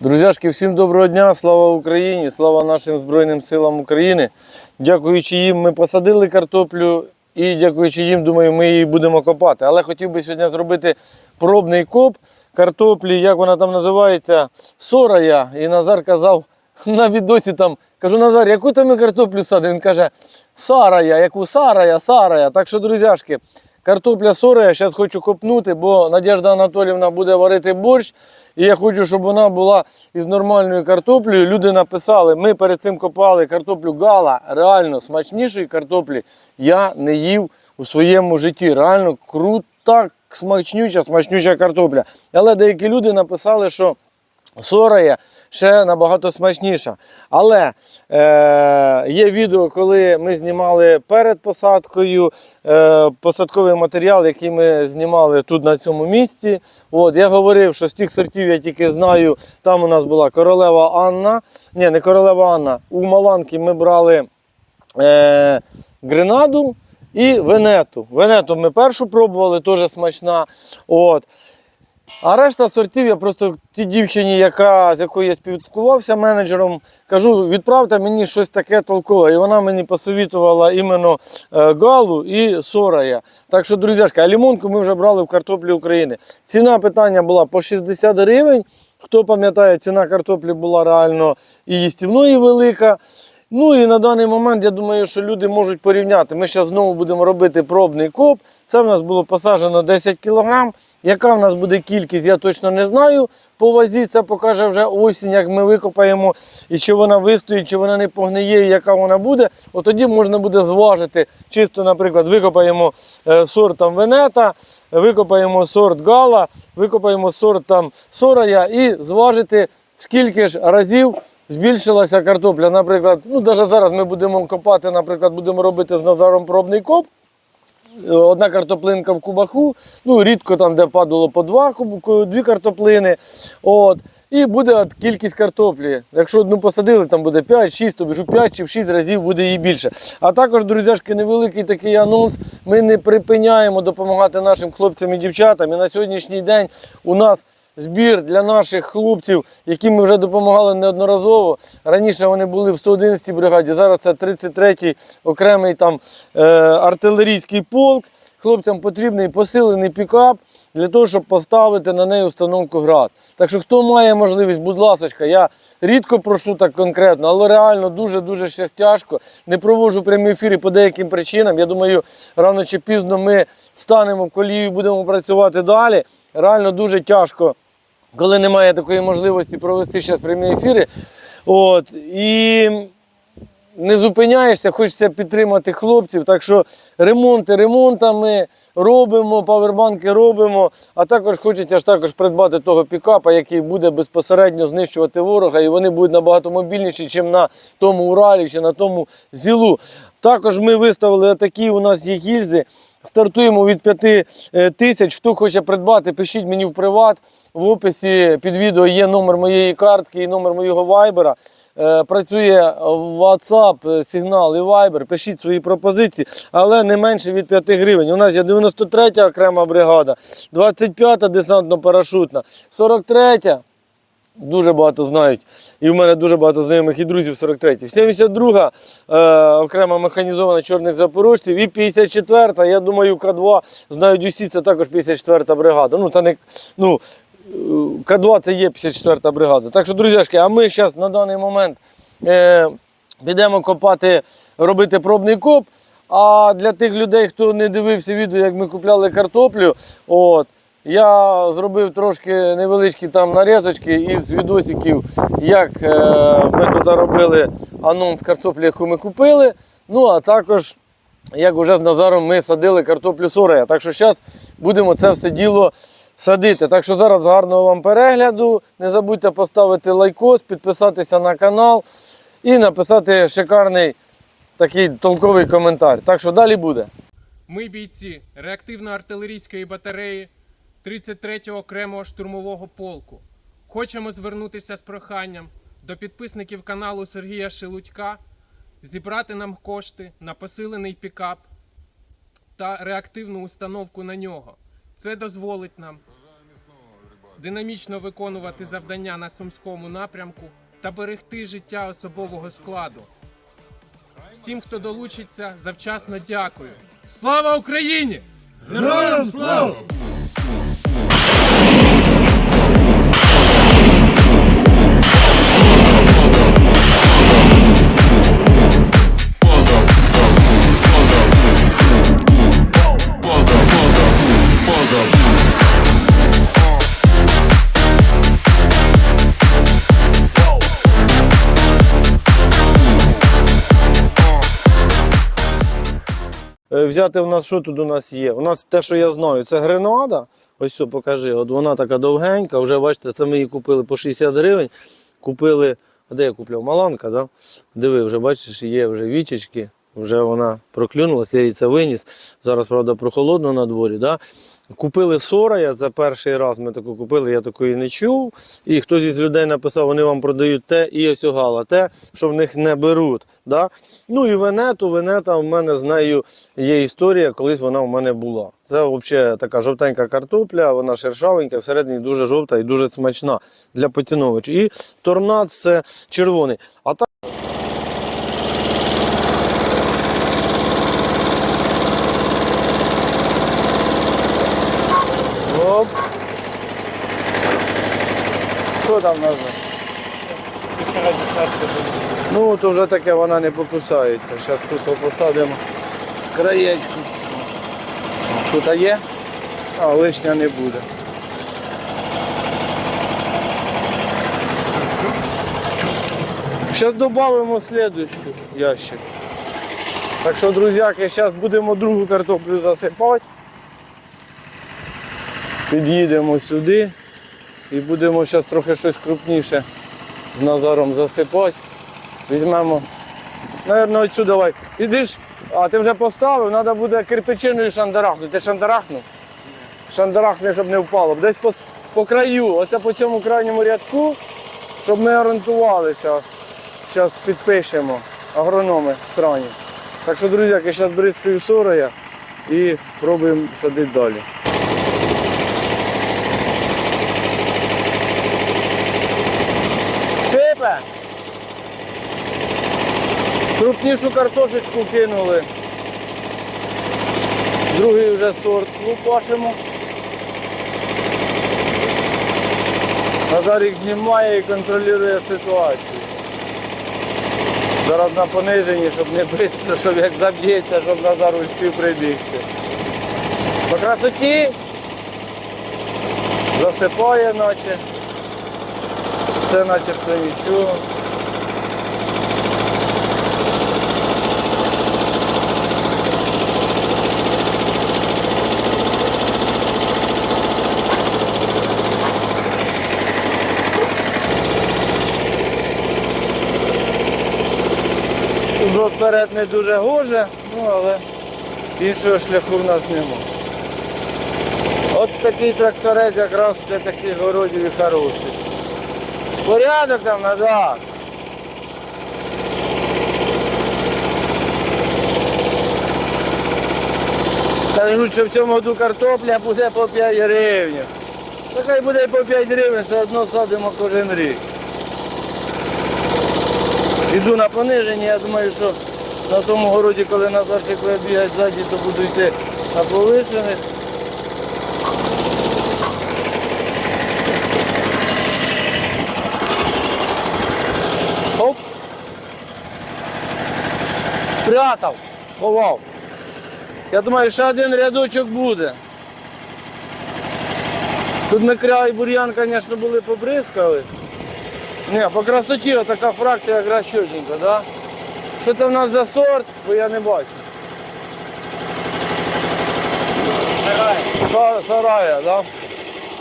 Друзяшки, всім доброго дня, слава Україні, слава нашим Збройним силам України. Дякуючи їм, ми посадили картоплю і дякуючи їм, думаю, ми її будемо копати. Але хотів би сьогодні зробити пробний коп картоплі, як вона там називається, сорая. І Назар казав на відосі там, кажу, Назар, яку там картоплю садимо? Він каже, сарая, яку сарая, сарая. Так що, друзяшки, Картопля сорая, зараз хочу копнути, бо Надежда Анатолівна буде варити борщ. І я хочу, щоб вона була із нормальною картоплею. Люди написали, ми перед цим копали картоплю гала. Реально смачнішої картоплі я не їв у своєму житті. Реально крута, смачнюча, смачнюча картопля. Але деякі люди написали, що сорая ще набагато смачніша. Але е, є відео, коли ми знімали перед посадкою е, посадковий матеріал, який ми знімали тут на цьому місці. От, я говорив, що з тих сортів я тільки знаю, там у нас була королева Анна. Ні, не королева Анна. У Маланки ми брали е, гренаду. І венету. Венету ми першу пробували, теж смачна. От. А решта сортів я просто тій дівчині, яка, з якою я спілкувався менеджером, кажу, відправте мені щось таке толкове. І вона мені посовітувала іменно е, галу і сорая. Так що, друзяшки, а лімонку ми вже брали в картоплі України. Ціна питання була по 60 гривень. Хто пам'ятає, ціна картоплі була реально і їстівної велика. Ну і на даний момент я думаю, що люди можуть порівняти. Ми зараз знову будемо робити пробний коп. Це в нас було посаджено 10 кг. Яка в нас буде кількість, я точно не знаю. По вазі це покаже вже осінь, як ми викопаємо, і чи вона вистоїть, чи вона не погниє, і яка вона буде. От тоді можна буде зважити. Чисто, наприклад, викопаємо е, сорт там венета, викопаємо сорт гала, викопаємо сорт там сорая і зважити, скільки ж разів збільшилася картопля. Наприклад, ну навіть зараз ми будемо копати, наприклад, будемо робити з Назаром пробний коп. Одна картоплинка в кубаху, ну рідко там, де падало по два дві картоплини. От. І буде кількість картоплі. Якщо одну посадили, там буде 5-6, то біжу 5 чи в 6 разів буде її більше. А також, друзяшки, невеликий такий анонс. Ми не припиняємо допомагати нашим хлопцям і дівчатам. І на сьогоднішній день у нас збір для наших хлопців, яким ми вже допомагали неодноразово. Раніше вони були в 111-й бригаді, зараз це 33-й окремий там е, артилерійський полк. Хлопцям потрібний посилений пікап для того, щоб поставити на неї установку град. Так що, хто має можливість, будь ласка, я рідко прошу так конкретно, але реально дуже-дуже ще тяжко. Не проводжу прямі ефіри по деяким причинам. Я думаю, рано чи пізно ми станемо в колію і будемо працювати далі. Реально дуже тяжко, коли немає такої можливості провести зараз прямі ефіри. От, і не зупиняєшся, хочеться підтримати хлопців. Так що ремонти ремонтами робимо, павербанки робимо, а також хочеться ж також придбати того пікапа, який буде безпосередньо знищувати ворога, і вони будуть набагато мобільніші, ніж на тому Уралі чи на тому зілу. Також ми виставили такі у нас є гільзи. Стартуємо від 5 тисяч. Хто хоче придбати, пишіть мені в приват. В описі під відео є номер моєї картки і номер моєго вайбера. Е, Працює WhatsApp, е, сигнал і Viber. Пишіть свої пропозиції, але не менше від 5 гривень. У нас є 93 окрема бригада, 25-та десантно-парашутна, 43-я. Дуже багато знають. І в мене дуже багато знайомих і друзів 43-й. 72-га е, окрема механізована чорних запорожців. І 54-та, я думаю, К2 знають усі, це також 54-та бригада. Ну, це не, ну, е, К2 це є 54-та бригада. Так що, друзяшки, а ми зараз на даний момент е, підемо копати, робити пробний коп. А для тих людей, хто не дивився відео, як ми купляли картоплю, от, я зробив трошки невеличкі там нарізочки із відосиків, як е, ми тут робили анонс картоплі, яку ми купили. Ну а також, як вже з Назаром ми садили картоплю сорея. Так що зараз будемо це все діло садити. Так що зараз гарного вам перегляду. Не забудьте поставити лайкос, підписатися на канал і написати шикарний такий толковий коментар. Так що далі буде. Ми бійці реактивно-артилерійської батареї 33-го окремого штурмового полку. Хочемо звернутися з проханням до підписників каналу Сергія Шелудька зібрати нам кошти на посилений пікап та реактивну установку на нього. Це дозволить нам динамічно виконувати завдання на сумському напрямку та берегти життя особового складу. Всім, хто долучиться, завчасно дякую. Слава Україні! Героям слава! Взяти у нас, що тут у нас є? У нас те, що я знаю, це гренада. Ось все, покажи. От вона така довгенька, вже бачите, це ми її купили по 60 гривень. Купили, а де я купляв? Маланка, да? Диви, вже бачиш, є вже вічечки, вже вона проклюнулася, я її це виніс. Зараз, правда, прохолодно на дворі. Да? Купили сорая, це перший раз ми таку купили, я такої не чув. І хтось із людей написав, вони вам продають те і ось огала, те, що в них не беруть. Да? Ну і венету, венета в мене з нею є історія, колись вона в мене була. Це взагалі така жовтенька картопля, вона шершавенька, всередині дуже жовта і дуже смачна для поціновувачів. І торнад це червоний. А так Що там? Ну, то вже таке вона не покусається. Зараз тут посадимо краєчку. Тут є, а лишня не буде. Зараз додамо слідуючу ящик. Так що, друзяки, зараз будемо другу картоплю засипати. Під'їдемо сюди і будемо зараз трохи щось крупніше з Назаром засипати. Візьмемо. Наверно, оцю давай. Ідиш, а ти вже поставив, треба буде кирпичиною шандарахнути. Ти шандарахнув? Шандарахни, щоб не впало. Десь по, по краю, оце по цьому крайньому рядку, щоб ми орієнтувалися. Зараз підпишемо агрономи страні. Так що, друзяки, зараз бризкаю сороя і пробуємо садити далі. Сипе! Крупнішу картошечку кинули. Другий вже сорт лупашимо. Назарік знімає і контролює ситуацію. Зараз на пониженні, щоб не швидко, щоб як заб'ється, щоб Назар успів прибігти. По красоті засипає наче. Все начебто нічого. Тут вперед не дуже гоже, ну але іншого шляху в нас нема. От такий тракторець якраз для таких городів і хороший. Порядок там назад. Кажуть, що в цьому году картопля буде по 5 гривень. Та хай буде по 5 гривень, все одно садимо кожен рік. Іду на пониження, я думаю, що на тому городі, коли Назарчик буде бігати ззаді, то буду йти на повишених. Спрятав, ховав. Я думаю, ще один рядочок буде. Тут ми край бур'ян, звісно, були побризкали. Ні, по красоті така фракція якраз чотенька, да? Що це в нас за сорт, бо я не бачу. Сарая. Сарая, да?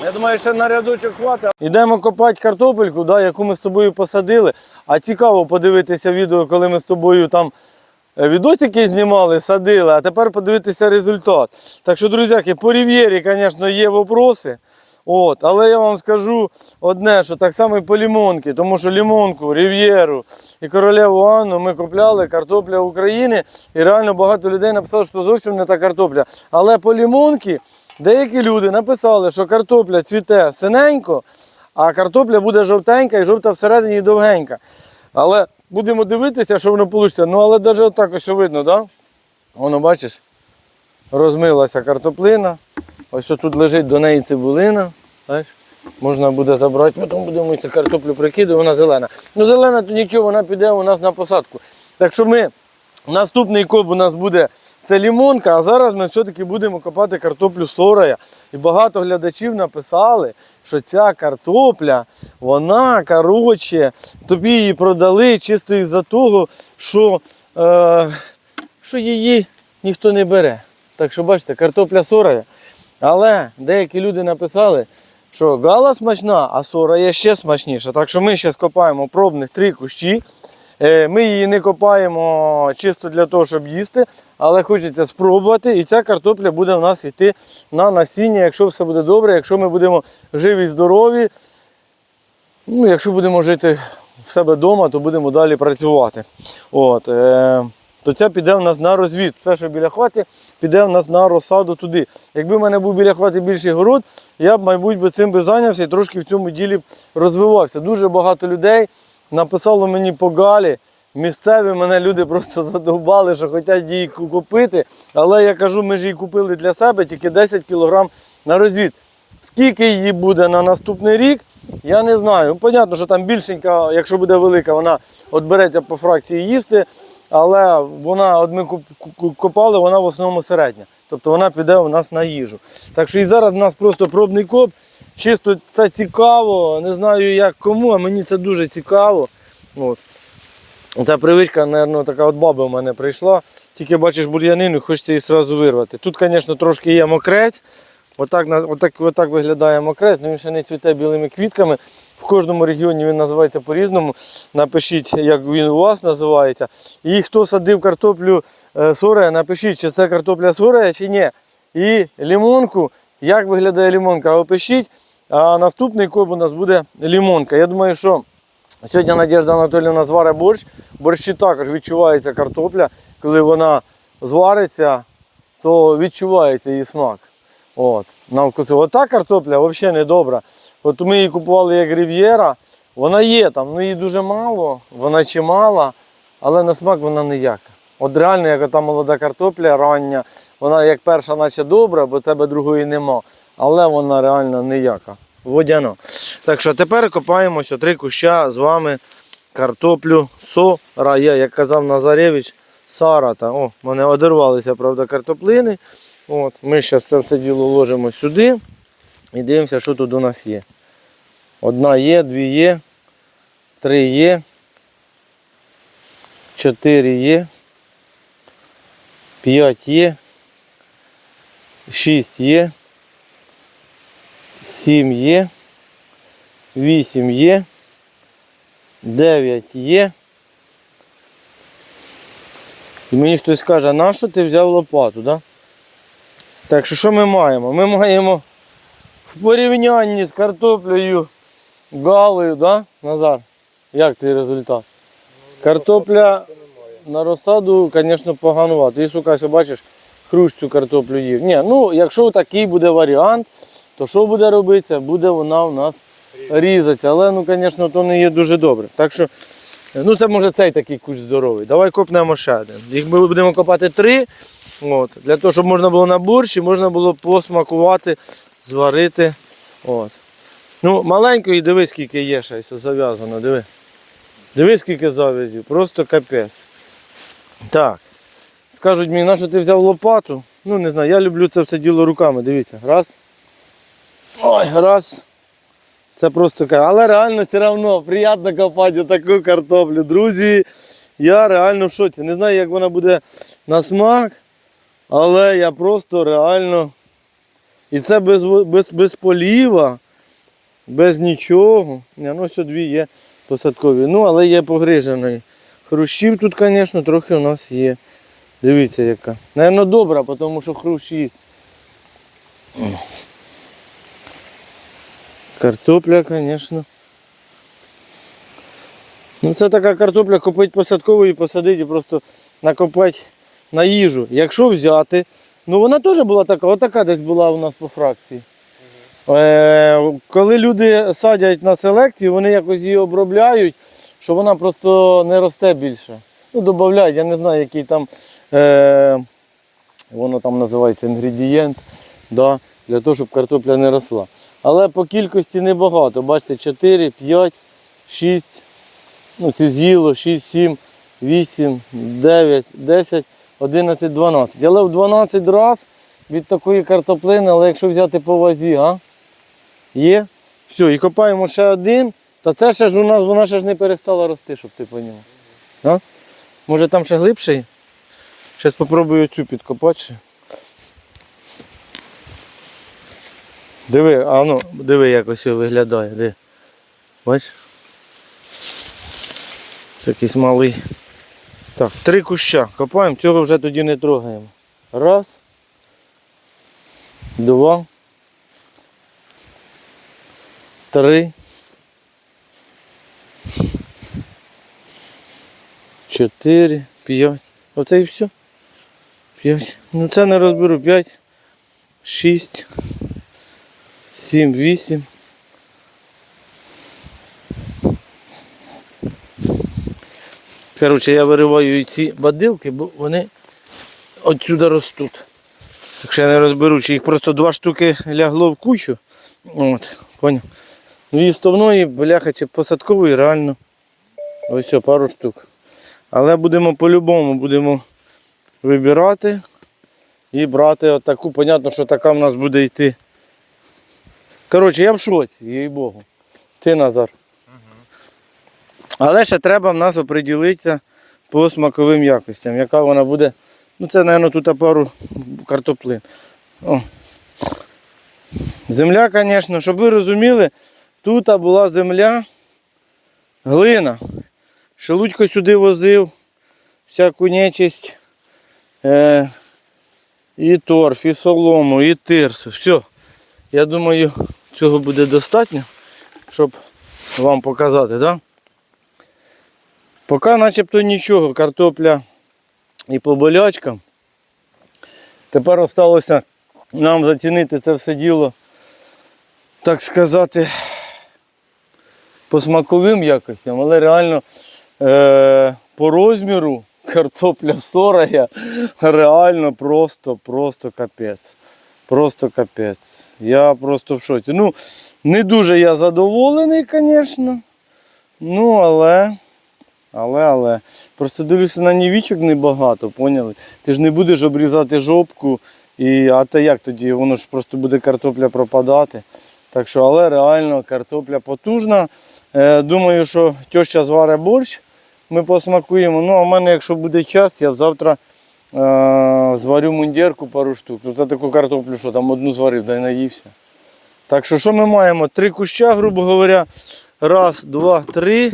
Я думаю, ще на рядочок хватить. Йдемо копати картопельку, да, яку ми з тобою посадили. А цікаво подивитися відео, коли ми з тобою там відосики знімали, садили, а тепер подивитися результат. Так що, друзяки, по рів'єрі, звісно, є вопроси. От, але я вам скажу одне, що так само і по лімонки, тому що лімонку, рів'єру і королеву Анну ми купляли картопля України, і реально багато людей написало, що зовсім не та картопля. Але по лімонки деякі люди написали, що картопля цвіте синенько, а картопля буде жовтенька і жовта всередині і довгенька. Але будемо дивитися, що воно вийде. Ну, але навіть отак ось видно? Да? Воно, бачиш, розмилася картоплина. Ось тут лежить до неї цибулина. Знаєш? Можна буде забрати, потім будемо цю картоплю прикидати, вона зелена. Ну зелена то нічого, вона піде у нас на посадку. Так що ми, наступний коп у нас буде це лімонка, а зараз ми все-таки будемо копати картоплю сорая. І багато глядачів написали, що ця картопля, вона, коротше, тобі її продали чисто із-за того, що, е, що її ніхто не бере. Так що бачите, картопля сорая. Але деякі люди написали, що гала смачна, а сора ще смачніша. Так що ми зараз копаємо пробних три кущі. Е, Ми її не копаємо чисто для того, щоб їсти, але хочеться спробувати. І ця картопля буде в нас йти на насіння, якщо все буде добре, якщо ми будемо живі, здорові. Ну, якщо будемо жити в себе вдома, то будемо далі працювати. От, е, то ця піде в нас на розвід. Все, що біля хати, піде в нас на розсаду туди. Якби в мене був біля хати більший город, я б, мабуть, цим би зайнявся і трошки в цьому ділі розвивався. Дуже багато людей написало мені по галі. Місцеві мене люди просто задовбали, що хочуть її купити. Але я кажу, ми ж її купили для себе тільки 10 кг на розвід. Скільки її буде на наступний рік, я не знаю. Ну, понятно, що там більшенька, якщо буде велика, вона от береться по фракції їсти, але вона, от ми копали, вона в основному середня. Тобто вона піде у нас на їжу. Так що і зараз у нас просто пробний коп. Чисто це цікаво, не знаю як кому, а мені це дуже цікаво. От. Ця привичка, мабуть, така от баба в мене прийшла. Тільки бачиш бур'янину, хочеться її одразу вирвати. Тут, звісно, трошки є мокрець. Отак, отак, отак виглядає мокрець, ну він ще не цвіте білими квітками. В кожному регіоні він називається по-різному. Напишіть, як він у вас називається. І хто садив картоплю е, сорея, напишіть, чи це картопля сорея, чи ні. І лімонку, як виглядає лімонка, опишіть. А наступний коп у нас буде лімонка. Я думаю, що Сьогодні Надежда Анатоліївна зварить борщ. Борщі також відчувається картопля. Коли вона звариться, то відчувається її смак. От, на вкусу. Ота картопля взагалі не добра. От ми її купували як рів'єра. Вона є там, ну її дуже мало, вона чимала, але на смак вона ніяка. От реально, як ота молода картопля рання, вона як перша, наче добра, бо тебе другої нема. Але вона реально ніяка. Водяна. Так що тепер копаємося три куща з вами картоплю сорая, як казав Назаревич, сарата. О, мене одервалися, правда, картоплини. От, ми зараз це все діло ложимо сюди і дивимося, що тут у нас є. Одна є, дві є, три є, чотири є, п'ять є, шість є, сім є. 8 є, 9 є. І мені хтось каже, на що ти взяв лопату, да? Так що що ми маємо? Ми маємо в порівнянні з картоплею галою, да, Назар? Як твій результат? Картопля на розсаду, звісно, поганувато. І сука, бачиш, хрущ цю картоплю їв. Ні, ну якщо такий буде варіант, то що буде робитися? Буде вона у нас різати. Але, ну, звісно, то не є дуже добре. Так що, ну це може цей такий кущ здоровий. Давай копнемо ще один. Їх ми будемо копати три. От, для того, щоб можна було на борщ і можна було посмакувати, зварити. От. Ну, маленької, дивись, скільки є ще зав'язано, диви. Диви, скільки зав'язів, просто капець. Так. Скажуть мені, на що ти взяв лопату? Ну, не знаю, я люблю це все діло руками, дивіться. Раз. Ой, раз. Це просто ка- Але реально все одно приємно копати таку картоплю. Друзі, я реально в шоці. Не знаю, як вона буде на смак, але я просто реально. І це без, без, без поліва, без нічого. Ні, ну, ось дві є посадкові. Ну, але є погрижений. Хрущів тут, звісно, трохи у нас є. Дивіться, яка. Наверно, добра, тому що хрущ їсть. Картопля, звісно. Ну це така картопля купити посадкову і посадити і просто накопати на їжу. Якщо взяти Ну вона теж була така, отака десь була у нас по фракції. Е, коли люди садять на селекції, вони якось її обробляють, що вона просто не росте більше. Ну, додають, я не знаю, який там е, воно там називається інгредієнт, да, для того, щоб картопля не росла. Але по кількості небагато. Бачите, 4, 5, 6, ну це з'їло, 6, 7, 8, 9, 10, 11, 12. Але в 12 разів від такої картоплини, але якщо взяти по вазі, а? Є. Все, і копаємо ще один. Та це ще ж у нас, вона ще ж не перестала рости, щоб ти поняв. Може там ще глибший? Зараз спробую цю підкопати. Диви, а ну, диви, як ось виглядає. Диви. Бачиш? Якийсь малий. Так, три куща. Копаємо, цього вже тоді не трогаємо. Раз. Два. Три. Чотири, п'ять. Оце і все. П'ять. Ну це не розберу. П'ять, шість, сім, вісім. Коротше, я вириваю ці бадилки, бо вони отсюди ростуть. Так що я не розберу, чи їх просто два штуки лягло в кучу. От, поняв. Ну і стовної, бляха, чи посадкової реально. Ось все, пару штук. Але будемо по-любому будемо вибирати і брати отаку. Понятно, що така в нас буде йти. Коротше, я в шоці, їй Богу. Ти Назар. Але ще треба в нас оприділитися по смаковим якостям, яка вона буде. Ну це, мабуть, тут пару картоплин. О. Земля, звісно, щоб ви розуміли, тут була земля, глина. Шелудько сюди возив, всяку нечисть, е, і торф, і солому, і тирсу. Все. Я думаю, цього буде достатньо, щоб вам показати? Да? Поки начебто нічого, картопля і по болячкам. Тепер осталося нам зацінити це все діло, так сказати, по смаковим якостям, але реально е- по розміру картопля сорая реально просто, просто капець. Просто капець. Я просто в шоці. Ну, не дуже я задоволений, звісно. Ну, але. Але, але. Просто дивлюся на нівічок небагато, поняли? Ти ж не будеш обрізати жопку, і, а то як тоді? Воно ж просто буде картопля пропадати. Так що, але реально картопля потужна. Е, думаю, що теща зварить борщ, ми посмакуємо. Ну, а в мене, якщо буде час, я завтра е, зварю мундірку пару штук. Ну, це таку картоплю, що там одну зварив, да й наївся. Так що, що ми маємо? Три куща, грубо говоря. Раз, два, три.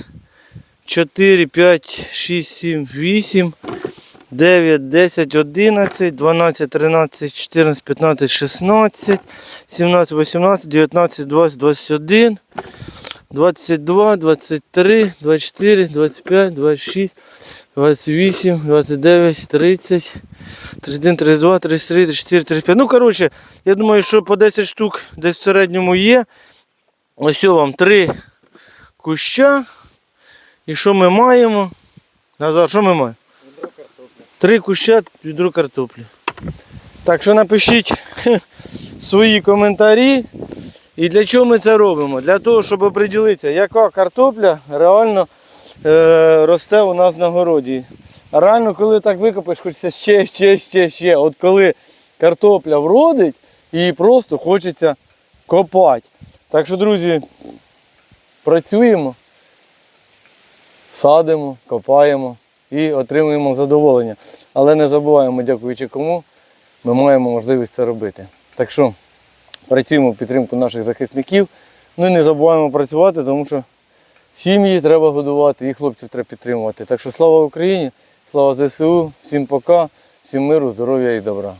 4, 5, 6, 7, 8, 9, 10, 11, 12, 13, 14, 15, 16, 17, 18, 19, 20, 21, 22, 23, 24, 25, 26, 28, 29, 30, 31, 32, 33, 34, 35. Ну, коротше, я думаю, що по 10 штук десь в середньому є. Ось вам три куща. І що ми маємо? Назар, що ми маємо? Три куща відро картоплі. Так що напишіть свої коментарі. І для чого ми це робимо? Для того, щоб оприділитися, яка картопля реально е, росте у нас на городі. Реально, коли так викопаєш, хочеться ще, ще, ще, ще. От коли картопля вродить, її просто хочеться копати. Так що, друзі, працюємо садимо, копаємо і отримуємо задоволення. Але не забуваємо, дякуючи кому, ми маємо можливість це робити. Так що працюємо в підтримку наших захисників. Ну і не забуваємо працювати, тому що сім'ї треба годувати і хлопців треба підтримувати. Так що слава Україні, слава ЗСУ, всім пока, всім миру, здоров'я і добра.